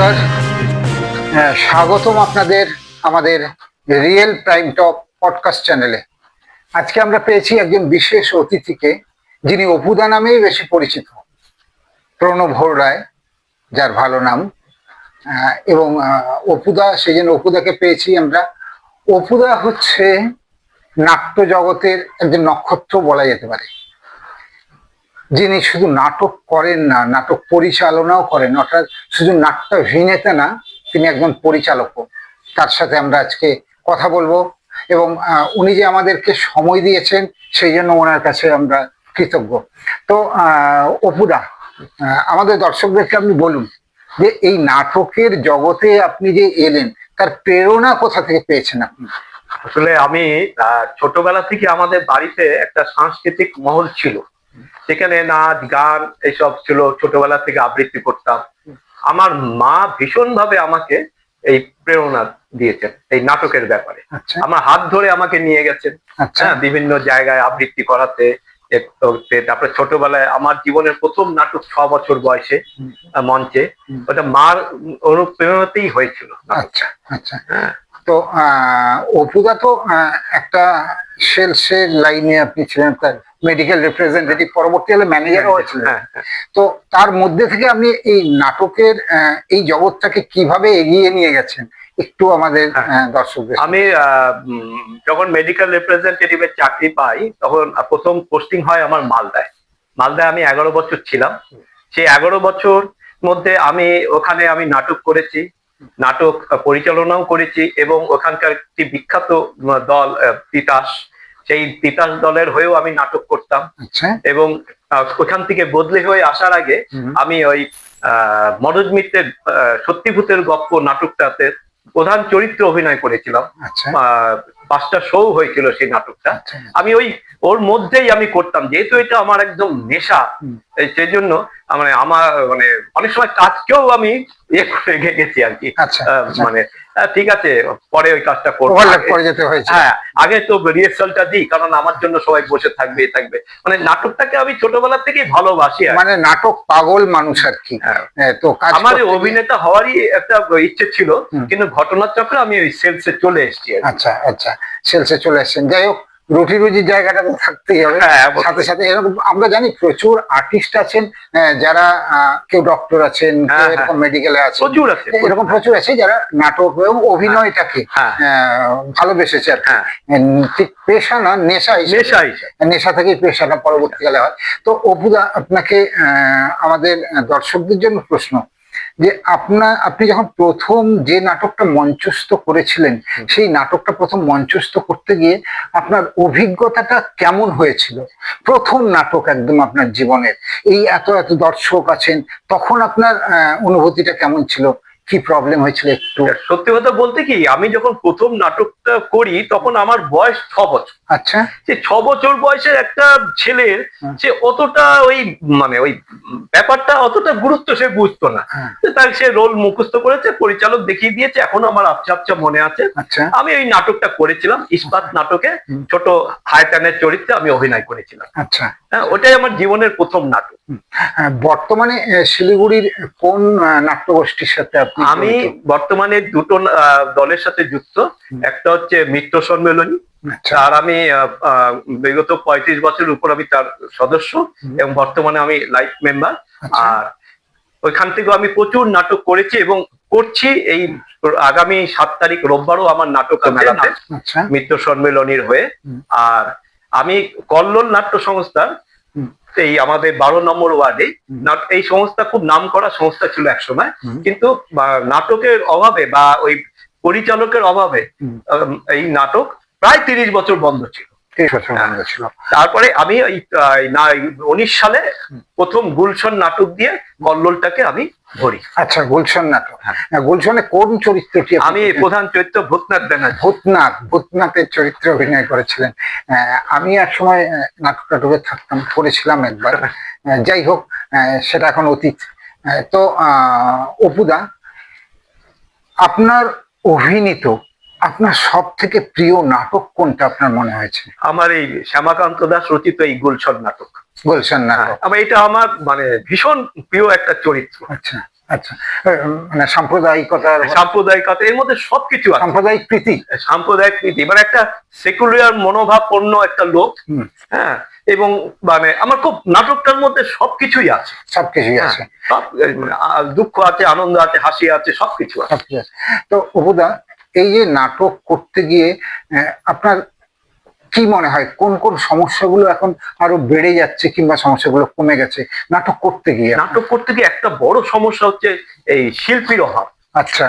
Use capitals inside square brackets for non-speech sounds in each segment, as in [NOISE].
নমস্কার। হ্যাঁ, স্বাগতম আপনাদের আমাদের রিয়েল প্রাইম টপ পডকাস্ট চ্যানেলে আজকে আমরা পেয়েছি একজন বিশেষ অতিথিকে যিনি অপুদা নামেই বেশি পরিচিত প্রণব রায় যার ভালো নাম। এবং অপুদা সেই জন্য অপুদাকে পেয়েছি আমরা। অপুদা হচ্ছে নাট্য জগতের একজন নক্ষত্র বলা যেতে পারে। যিনি শুধু নাটক করেন না নাটক পরিচালনাও করেন অর্থাৎ শুধু নাট্যাভিনেতা না তিনি একজন পরিচালকও। তার সাথে আমরা আজকে কথা বলব এবং উনি যে আমাদেরকে সময় দিয়েছেন সেই জন্য ওনার কাছে আমরা কৃতজ্ঞ। তো আহ, আহ, আমাদের দর্শকদেরকে আপনি বলুন যে এই নাটকের জগতে আপনি যে এলেন তার প্রেরণা কোথা থেকে পেয়েছেন আপনি? আসলে আমি ছোটবেলা থেকে আমাদের বাড়িতে একটা সাংস্কৃতিক মহল ছিল। সেখানে নাচ গান এইসব ছিল ছোটবেলা থেকে আবৃত্তি করতাম। আমার মা ভীষণ ভাবে আমাকে এই প্রেরণা দিয়েছেন এই নাটকের ব্যাপারে। আচ্ছা। আমার হাত ধরে আমাকে নিয়ে গেছেন। আচ্ছা। হ্যাঁ বিভিন্ন জায়গায় আবৃত্তি করাতে তারপরে ছোটবেলায় আমার জীবনের প্রথম নাটক ছ বছর বয়সে মঞ্চে ওটা মার অনুপ্রেরণাতেই হয়েছিল আচ্ছা আচ্ছা। হ্যাঁ। তো অপুদা তো একটা সেলসের লাইনে আপনি ছিলেন তার মেডিকেল রিপ্রেজেন্টেটিভ পরবর্তীকালে ম্যানেজারও হয়েছিলেন হ্যাঁ হ্যাঁ। তো তার মধ্যে থেকে আপনি এই নাটকের এই জগৎটাকে কীভাবে এগিয়ে নিয়ে গেছেন একটু আমাদের হ্যাঁ। দর্শকদের আমি যখন মেডিকেল রিপ্রেজেন্টেটিভের চাকরি পাই তখন প্রথম পোস্টিং হয় আমার মালদায়। মালদায় আমি এগারো বছর ছিলাম। সেই এগারো বছর মধ্যে আমি ওখানে আমি নাটক করেছি। নাটক পরিচালনাও করেছি এবং ওখানকার একটি বিখ্যাত দল তিতাস। সেই তিতাস দলের হয়েও আমি নাটক করতাম। আচ্ছা। এবং ওখান থেকে বদলি হয়ে আসার আগে আমি ওই আহ, মনোজ মিত্রের সত্যিভূতের গপ্প নাটকটাতে প্রধান চরিত্রে অভিনয় করেছিলাম। আচ্ছা। আহ, পাঁচটা শো হয়েছিল সেই নাটকটা। আচ্ছা। আমি ওই ওর মধ্যেই আমি করতাম। যেহেতু এটা আমার একদম নেশা সেই জন্য মানে আমার মানে অনেক সময় কাজকেও আমি ইয়ে করে গেছি আর কি। আচ্ছা। মানে আহ, ঠিক আছে পরে ওই কাজটা করব। যেতে হয়েছে। হ্যাঁ আগে তো রিহার্সালটা দিই কারণ আমার জন্য সবাই বসে থাকবে থাকবে। মানে নাটকটাকে আমি ছোটবেলা থেকেই ভালোবাসি মানে নাটক পাগল মানুষ আর কি। হ্যাঁ। হ্যাঁ, তো আমার অভিনেতা হওয়ারই একটা ইচ্ছে ছিল কিন্তু ঘটনার চক্রে আমি ওই সেলসে চলে এসেছি আচ্ছা আচ্ছা সেলসে চলে এসেছেন। যাই হোক রুটি রুজির জায়গাটা তো থাকতেই হবে। হ্যাঁ, সাথে সাথে এরকম আমরা জানি প্রচুর আর্টিস্ট আছেন যারা কেউ ডক্টর আছেন কেউ হ্যাঁ, এরকম মেডিকেলে আছেন। প্রচুর আছে এরকম প্রচুর আছে যারা নাটক এবং অভিনয়টাকে হ্যাঁ। আহ, ভালোবেসেছে আর কি। হ্যাঁ। ঠিক পেশা না নেশা। নেশা। নেশা থেকেই পেশাটা পরবর্তীকালে হয়। তো অপুদা আপনাকে আহ, আমাদের দর্শকদের জন্য প্রশ্ন যে আপনার আপনি যখন প্রথম যে নাটকটা মঞ্চস্থ করেছিলেন সেই নাটকটা প্রথম মঞ্চস্থ করতে গিয়ে আপনার অভিজ্ঞতাটা কেমন হয়েছিল? প্রথম নাটক একদম আপনার জীবনের। এই এত এত দর্শক আছেন তখন আপনার আহ, অনুভূতিটা কেমন ছিল? কি প্রবলেম হয়েছিল একটু? সত্যি কথা বলতে কি আমি যখন প্রথম নাটকটা করি তখন আমার বয়স ছ বছর। আচ্ছা। যে ছ বছর বয়সের একটা ছেলের। সে অতটা ওই মানে ওই ব্যাপারটা অতটা গুরুত্ব সে বুঝতো না। হ্যাঁ, যে তার সে রোল মুখস্থ করেছে পরিচালক দেখিয়ে দিয়েছে এখন আমার আবছা আবছা মনে আছে। আচ্ছা। আমি ওই নাটকটা করেছিলাম ইস্পাত নাটকে ছোট হায়টানের চরিত্রে আমি অভিনয় করেছিলাম। আচ্ছা। হ্যাঁ ওটাই আমার জীবনের প্রথম নাটক। বর্তমানে শিলিগুড়ির কোন নাট্যগোষ্ঠীর সাথে আপনি আমি বর্তমানে দুটো দলের সাথে যুক্ত। একটা হচ্ছে মিত্র সম্মেলনী। আচ্ছা। আর আমি আহ, আহ, বিগত পঁয়ত্রিশ বছরের উপর আমি তার সদস্য এবং বর্তমানে আমি লাইফ মেম্বার। আচ্ছা। আর ওইখান থেকেও আমি প্রচুর নাটক করেছি এবং করছি। এই আগামী সাত তারিখ রোববারও আমার নাটক মেলাতে? আচ্ছা। মিত্র সম্মেলনীর হয়ে। আর আমি কল্লোল নাট্য সংস্থার এই আমাদের বারো নম্বর ওয়ার্ডে এই সংস্থা খুব নাম করা সংস্থা ছিল একসময়। কিন্তু নাটকের অভাবে বা ওই পরিচালকের অভাবে এই নাটক প্রায় তিরিশ বছর বন্ধ ছিল। হ্যাঁ। তারপরে আমি ওই উনিশ সালে প্রথম গুলশন নাটক দিয়ে কল্লোলটাকে আমি ধরি আচ্ছা গুলশন নাটক। হ্যাঁ। হ্যাঁ, গুলশনে কোন চরিত্রটি আমি প্রধান চরিত্র ভূতনাথ ব্যানার্জি। ভূতনাথ ভূতনাথের চরিত্রে অভিনয় করেছিলেন। আমি এক সময় নাটক টাটকে থাকতাম করেছিলাম একবার। [LAUGHS] যাই হোক সেটা এখন অতীত। তো আহ, অপুদা আপনার অভিনীত আপনার সব থেকে প্রিয় নাটক কোনটা আপনার মনে হয়েছে? আমার এই শ্যামাকান্ত দাস রচিত এই গুলশন নাটক। গুলশান নাটক আমার এটা আমার মানে ভীষণ প্রিয় একটা চরিত্র। আচ্ছা আচ্ছা। মানে সাম্প্রদায়িকতার সাম্প্রদায়িকতা এর মধ্যে সবকিছু আছে। সাম্প্রদায়িক প্রীতি। সাম্প্রদায়িক নীতি মানে একটা সেকুলার একটা লোক। হ্যাঁ এবং মানে আমার খুব নাটকটার মধ্যে সবকিছুই আছে। সবকিছুই হ্যাঁ, আছে। সব মানে, দুঃখ আছে আনন্দ আছে হাসি আছে সবকিছু আছে। তো অপুদা এই যে নাটক করতে গিয়ে আপনার কি মনে হয়? কোন কোন সমস্যাগুলো এখন আরও বেড়ে যাচ্ছে কিংবা সমস্যাগুলো কমে গেছে? নাটক করতে গিয়ে নাটক করতে গিয়ে একটা বড় সমস্যা হচ্ছে এই শিল্পীর অভাব। আচ্ছা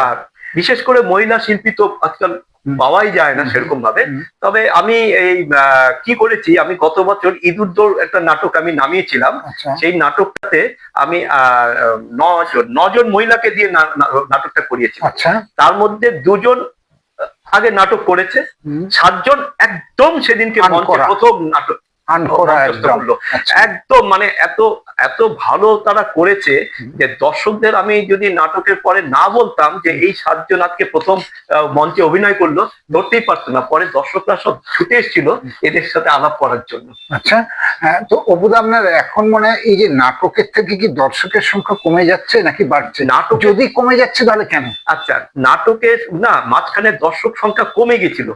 আর বিশেষ করে মহিলা শিল্পী তো আজকাল। পাওয়াই যায় না সেরকম ভাবে তবে আমি এই কি করেছি আমি গত বছর ঈদুদ্দোর একটা নাটক আমি নামিয়েছিলাম। আচ্ছা। সেই নাটকটাতে আমি আহ, নজন নজন মহিলাকে দিয়ে নাটকটা করিয়েছিলাম। আচ্ছা। তার মধ্যে দুজন আগে নাটক করেছে সাতজন একদম সেদিনকে মঞ্চে। প্রথম নাটক একদম। আচ্ছা। একদম মানে এত এত ভালো তারা করেছে যে দর্শকদের আমি যদি নাটকের পরে না বলতাম যে এই সাতজন আজকে প্রথম মঞ্চে অভিনয় করল ধরতেই পারতো না। পরে দর্শকরা সব ছুটে এসেছিল এদের সাথে আলাপ করার জন্য। আচ্ছা হ্যাঁ, তো অপুদা আপনার এখন মনে হয় এই যে নাটকের থেকে কি দর্শকের সংখ্যা কমে যাচ্ছে নাকি বাড়ছে? নাটক যদি কমে যাচ্ছে তাহলে কেন? আচ্ছা নাটকের না মাঝখানে দর্শক সংখ্যা কমে গেছিল।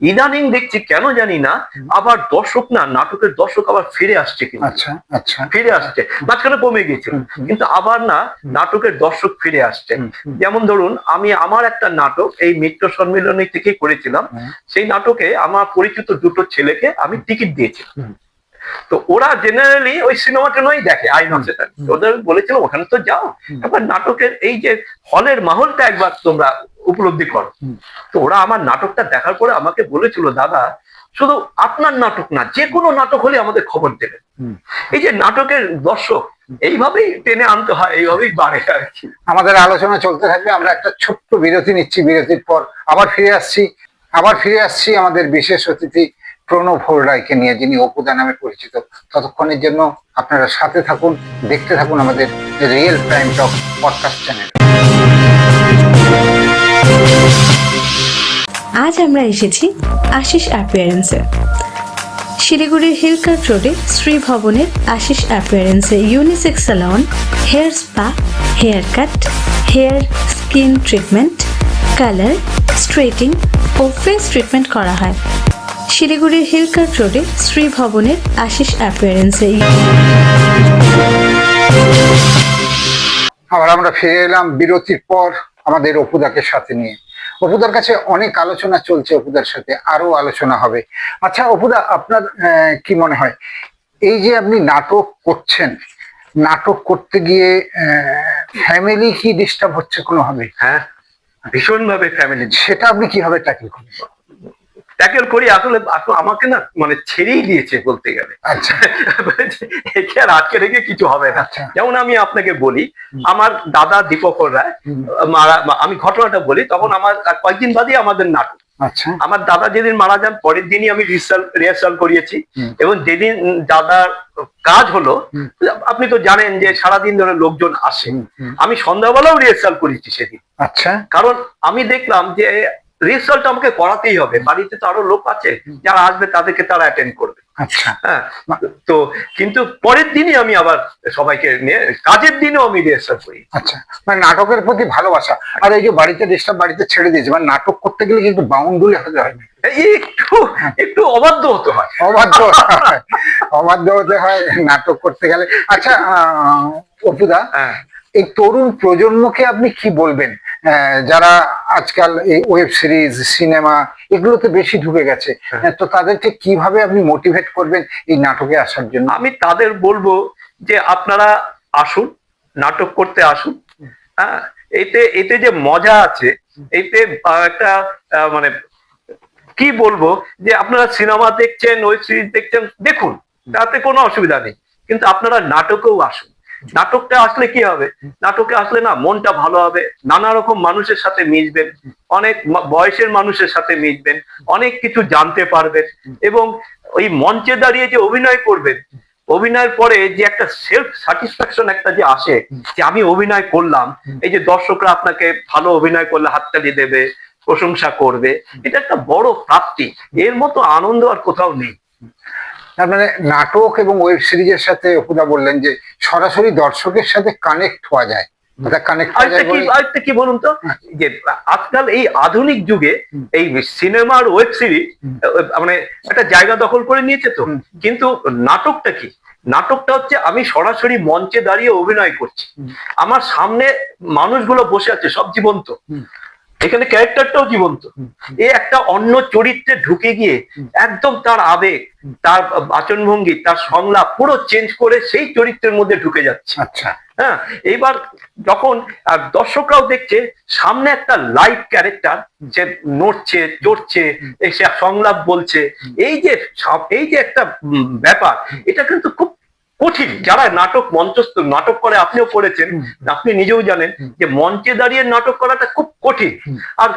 ইদানিং দেখছি কেন জানি না আবার দর্শক না নাটকের দর্শক আবার ফিরে আসছে কিন্তু। আচ্ছা আচ্ছা। ফিরে আসছে। মাঝখানে কমে হুম। কিন্তু আবার না নাটকের দর্শক ফিরে আসছে। যেমন ধরুন আমি আমার একটা নাটক এই মিত্র সম্মেলনী থেকে করেছিলাম। সেই নাটকে আমার পরিচিত দুটো ছেলেকে আমি টিকিট দিয়েছিলাম। তো ওরা জেনারেলি ওই সিনেমাটা নয় দেখে আইনক্সে ওদের বলেছিল ওখানে তো যাও। এবার নাটকের এই যে হলের মাহলটা একবার তোমরা উপলব্ধি করো। তো ওরা আমার নাটকটা দেখার পরে আমাকে বলেছিল দাদা শুধু আপনার নাটক না যে কোনো নাটক হলে আমাদের খবর দেবেন। হুম। এই যে নাটকের দর্শক এইভাবেই টেনে আনতে হয় এইভাবেই বাড়ে আর কি। আমাদের আলোচনা চলতে থাকবে আমরা একটা ছোট্ট বিরতি নিচ্ছি বিরতির পর আবার ফিরে আসছি। আবার ফিরে আসছি আমাদের বিশেষ অতিথি প্রণব হোররায়কে নিয়ে যিনি অপুদা নামে পরিচিত। ততক্ষণের জন্য আপনারা সাথে থাকুন দেখতে থাকুন আমাদের real prime talk podcast channel আজ আমরা এসেছি আশিস অ্যাপিয়ারেন্সে। শিলিগুড়ির হিলকার্ট রোডে শ্রী ভবনের Ashis অ্যাপিয়ারেন্সে unisex salon hair spa, hair cut, hair skin treatment, colour, straightening ও ফেস ট্রিটমেন্ট করা হয়। শিলিগুড়ির হিলকার্ট রোডে শ্রী ভবনের আশিস অ্যাপিয়ারেন্সে আবার আমরা ফিরে এলাম বিরতির পর আমাদের অপুদাকে সাথে নিয়ে। অপুদার কাছে অনেক আলোচনা চলছে অপুদার সাথে আরও আলোচনা হবে। আচ্ছা অপুদা আপনার আহ, কি মনে হয়? এই যে আপনি নাটক করছেন নাটক করতে গিয়ে ফ্যামিলি কি ডিস্টার্ব হচ্ছে কোনোভাবে? হ্যাঁ ভীষণভাবে ফ্যামিলি সেটা আপনি কীভাবে ট্যাকেল করেন ট্যাকেল করি আসলে আমাকে না মানে ছেড়েই দিয়েছে বলতে গেলে। আচ্ছা। [LAUGHS] একে আর আটকে রেখে কিছু হবে না। আচ্ছা। যেমন আমি আপনাকে বলি আমার দাদা দীপকর রায় আমি ঘটনাটা বলি তখন আমার কয়েকদিন বাদই আমাদের নাটক। আচ্ছা। আমার দাদা যেদিন মারা যান পরের দিনই আমি রিহার্সাল করিয়েছি। এবং যেদিন দাদার কাজ হলো আপনি তো জানেন যে সারাদিন ধরে লোকজন আসে। আমি সন্ধ্যাবেলাও রিহার্সাল করেছি সেদিন। আচ্ছা। কারণ আমি দেখলাম যে রিহার্সালটা আমাকে করাতেই হবে। বাড়িতে তো আরও লোক আছে যারা আসবে তাদেরকে তারা অ্যাটেন্ড করবে। আচ্ছা। হ্যাঁ তো কিন্তু পরের দিনই আমি আবার সবাইকে নিয়ে কাজের দিনেও আমি রিহার্সাল করি। আচ্ছা মানে নাটকের প্রতি ভালোবাসা। আর এই যে বাড়িতে ডিস্টার্ব বাড়িতে ছেড়ে দিয়েছে মানে নাটক করতে গেলে কিন্তু বাউন্ডুলে হতে হয় না। একটু একটু অবাধ্য হতে হয়। অবাধ্য অবাধ্য হতে হয় নাটক করতে গেলে। আচ্ছা আহ, অপুদা হ্যাঁ। এই তরুণ প্রজন্মকে আপনি কি বলবেন? যারা আজকাল এই ওয়েব সিরিজ সিনেমা এগুলোতে বেশি ঢুকে গেছে হ্যাঁ। তো তাদেরকে কীভাবে আপনি মোটিভেট করবেন এই নাটকে আসার জন্য আমি তাদের বলব যে আপনারা আসুন নাটক করতে আসুন হ্যাঁ এতে এতে যে মজা আছে এতে একটা আহ, মানে কি বলব যে আপনারা সিনেমা দেখছেন ওয়েব সিরিজ দেখছেন দেখুন তাতে কোনো অসুবিধা নেই কিন্তু আপনারা নাটকেও আসুন নাটকটা আসলে কি হবে? নাটকে আসলে না, মনটা ভালো হবে। নানা রকম মানুষের সাথে মিশবেন। অনেক বয়সের মানুষের সাথে মিশবেন। অনেক কিছু জানতে পারবেন। এবং ওই মঞ্চে দাঁড়িয়ে যে অভিনয় করবেন, অভিনয়ের পরে যে একটা সেলফ স্যাটিসফ্যাকশন একটা যে আসে, যে আমি অভিনয় করলাম, এই যে দর্শকরা আপনাকে ভালো অভিনয় করলে হাততালি দেবে, প্রশংসা করবে, এটা একটা বড় প্রাপ্তি। এর মতো আনন্দ আর কোথাও নেই। তার মানে নাটক এবং ওয়েব সিরিজের সাথে অপুদা বললেন যে সরাসরি দর্শকের সাথে কানেক্ট হওয়া যায়। আরেকটা কি বলুন তো? যে আজকাল এই আধুনিক যুগে এই সিনেমার ওয়েব সিরিজ মানে একটা জায়গা দখল করে নিয়েছে তো। কিন্তু নাটকটা কি? নাটকটা হচ্ছে আমি সরাসরি মঞ্চে দাঁড়িয়ে অভিনয় করছি। আমার সামনে মানুষগুলো বসে আছে সব জীবন্ত। এখানে ক্যারেক্টারটাও জীবন্ত। এ একটা অন্য চরিত্রে ঢুকে গিয়ে একদম তার আবেগ তার বাচনভঙ্গি তার সংলাপ পুরো চেঞ্জ করে সেই চরিত্রের মধ্যে ঢুকে যাচ্ছে। আচ্ছা। হ্যাঁ এইবার যখন দর্শকরাও দেখছে সামনে একটা লাইভ ক্যারেক্টার যে নড়ছে চড়ছে এসে সংলাপ বলছে। এই যে এই যে একটা ব্যাপার এটা কিন্তু খুব কঠিন। যারা নাটক মঞ্চস্থ নাটক করে আপনিও করেছেন আপনি নিজেও জানেন যে মঞ্চে দাঁড়িয়ে নাটক করাটা খুব কঠিন। আর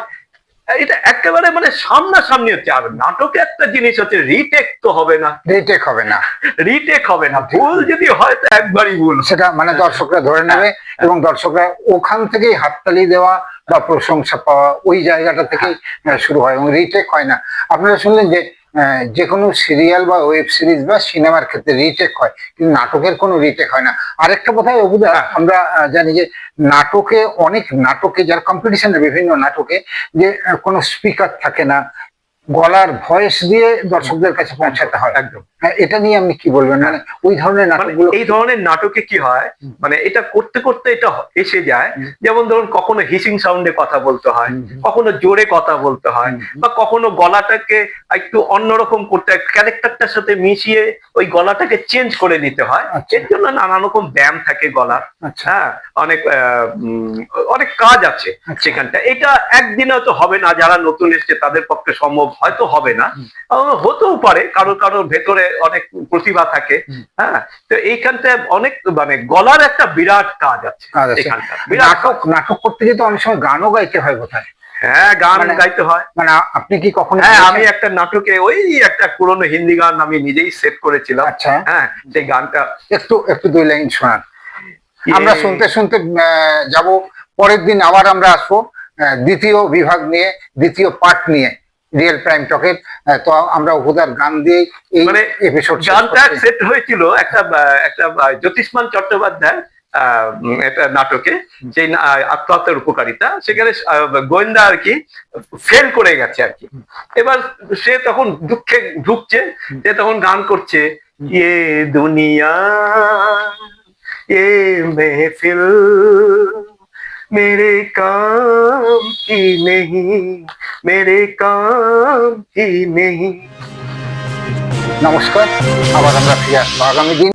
এটা একেবারে মানে সামনাসামনি হচ্ছে। আর নাটকে একটা জিনিস হচ্ছে রিটেক তো হবে না। রিটেক হবে না। রিটেক হবে না। ভুল যদি হয় তো একবারই ভুল। সেটা মানে দর্শকরা ধরে নেবে এবং দর্শকরা ওখান থেকেই হাততালি দেওয়া বা প্রশংসা পাওয়া ওই জায়গাটা থেকেই শুরু হয় এবং রিটেক হয় না। আপনারা শুনলেন যে যে কোনো সিরিয়াল বা ওয়েব সিরিজ বা সিনেমার ক্ষেত্রে রিটেক হয় কিন্তু নাটকের কোনো রিটেক হয় না। আরেকটা কথায় অবুদা আমরা জানি যে নাটকে অনেক নাটকে যার কম্পিটিশনের বিভিন্ন নাটকে যে কোনো স্পিকার থাকে না গলার ভয়েস দিয়ে দর্শকদের কাছে পৌঁছাতে হয়। একদম। হ্যাঁ, এটা নিয়ে আপনি কি বলবেন? মানে ওই ধরনের মানে নাটকগুলো এই ধরনের নাটকে কি হয়? মানে এটা করতে করতে এটা এসে যায়। যেমন ধরুন কখনো হিসিং সাউন্ডে কথা বলতে হয়। কখনো জোরে কথা বলতে হয় বা কখনো গলাটাকে একটু অন্যরকম করতে হয় ক্যারেক্টারটার সাথে মিশিয়ে ওই গলাটাকে চেঞ্জ করে নিতে হয়। আচ্ছা। এর জন্য নানা রকম ব্যায়াম থাকে গলার। আচ্ছা। হ্যাঁ অনেক অনেক কাজ আছে আচ্ছা। সেখানটা এটা একদিনে তো হবে না যারা নতুন এসছে তাদের পক্ষে সম্ভব হয়তো হবে না। হতেও পারে কারও কারোর ভেতরে অনেক প্রতিভা থাকে হ্যাঁ? তো এইখানটা অনেক মানে গলার একটা বিরাট কাজ আছে নাটক নাটক করতে গিয়ে তো অনেক সময় গানও গাইতে হয় কোথায় হ্যাঁ গান মানে- গাইতে হয়। মানে আপনি কি কখনো হ্যাঁ আমি একটা নাটকে ওই একটা পুরনো হিন্দি গান আমি নিজেই সেট করেছিলাম। আচ্ছা। হ্যাঁ সেই গানটা একটু একটু দুই লাইন শোনান। আমরা শুনতে শুনতে যাব। পরের দিন আবার আমরা আসব দ্বিতীয় বিভাগ নিয়ে দ্বিতীয় পার্ট নিয়ে। রিয়েল প্রাইম টকের তো আমরা হুদার গান দিয়ে এই মানে এপিসোড গানটা সেট হয়েছিল একটা একটা জ্যোতিষমান চট্টোপাধ্যায় একটা নাটকে আত্মহত্যার উপকারিতা সেখানে গোয়েন্দা আর কি ফেল করে গেছে আর কি। এবার সে তখন দুঃখে ঢুকছে সে তখন গান করছে এ দুনিয়া এ মেহফিল মেরে কাম কি নেই? मेरे काम की नहीं নমস্কার আবার আমরা ফিরে আসবো আগামী দিন